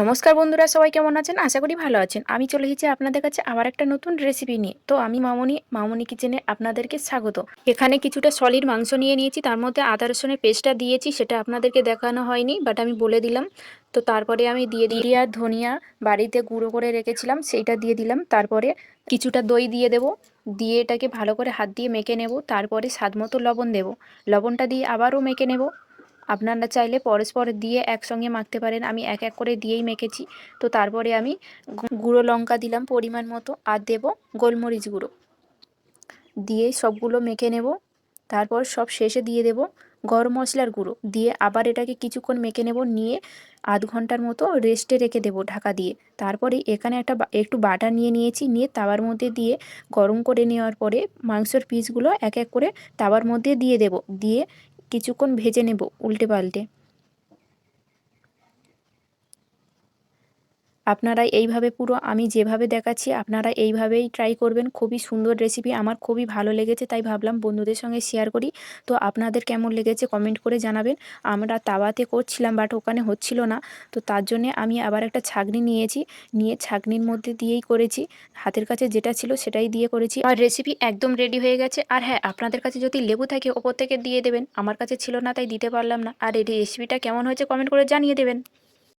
নমস্কার বন্ধুরা, সবাই কেমন আছেন? আশা করি ভালো আছেন। আমি চলে এসেছি আপনাদের কাছে আবার একটা নতুন রেসিপি নিয়ে। তো আমি মামনি মামনি কিচেনে আপনাদেরকে স্বাগত। এখানে কিছুটা সলিড মাংস নিয়ে নিয়েছি, তার মধ্যে আদা রসুনের পেস্টটা দিয়েছি, সেটা আপনাদেরকে দেখানো হয়নি বাট আমি বলে দিলাম। তো তারপরে আমি দিয়ে দিই আর ধনিয়া, বাড়িতে গুঁড়ো করে রেখেছিলাম, সেইটা দিয়ে দিলাম। তারপরে কিছুটা দই দিয়ে দেব, দিয়ে এটাকে ভালো করে হাত দিয়ে মেখে নেব, তারপরে স্বাদ মতো লবণ দেব। লবণটা দিয়ে আবারও মেখে নেব। আপনারা চাইলে পরস্পর দিয়ে একসঙ্গে মাখতে পারেন। আমি এক এক করে দিয়েই মেখেছি। তো তারপরে আমি গুঁড়ো লঙ্কা দিলাম পরিমাণ মতো আর দেব গোলমরিচ গুঁড়ো। দিয়ে সবগুলো মেখে নেব। তারপর সব শেষে দিয়ে দেব গরম মশলার গুঁড়ো। দিয়ে আবার এটাকে কিছুক্ষণ মেখে নেব। নিয়ে আধ ঘণ্টার মতো রেস্টে রেখে দেব ঢাকা দিয়ে। তারপরে এখানে একটা একটু বাটার নিয়ে নিয়েছি। নিয়ে তাওয়ার মধ্যে দিয়ে গরম করে নেওয়ার পরে মাংসের পিসগুলো এক এক করে তাওয়ার মধ্যে দিয়ে দেব। দিয়ে কিছুক্ষণ ভেজে নেব উল্টে পাল্টে। আপনারা এইভাবে পুরো আমি যেভাবে দেখাচ্ছি, আপনারা এইভাবেই ট্রাই করবেন। খুবই সুন্দর রেসিপি আমার খুবই ভালো লেগেছে, তাই ভাবলাম বন্ধুদের সঙ্গে শেয়ার করি। তো আপনাদের কেমন লেগেছে কমেন্ট করে জানাবেন। আমরা তাওয়াতে করছিলাম বাট ওখানে হচ্ছিল না। তো তার জন্যে আমি আবার একটা ছাগনি নিয়েছি, নিয়ে ছাগনির মধ্যে দিয়েই করেছি। হাতের কাছে যেটা ছিল সেটাই দিয়ে করেছি। আর রেসিপি একদম রেডি হয়ে গেছে। আর হ্যাঁ আপনাদের কাছে যদি লেবু থাকে, ওপর থেকে দিয়ে দেবেন। আমার কাছে ছিল না, তাই দিতে পারলাম না। আর এই রেসিপিটা কেমন হয়েছে কমেন্ট করে জানিয়ে দেবেন।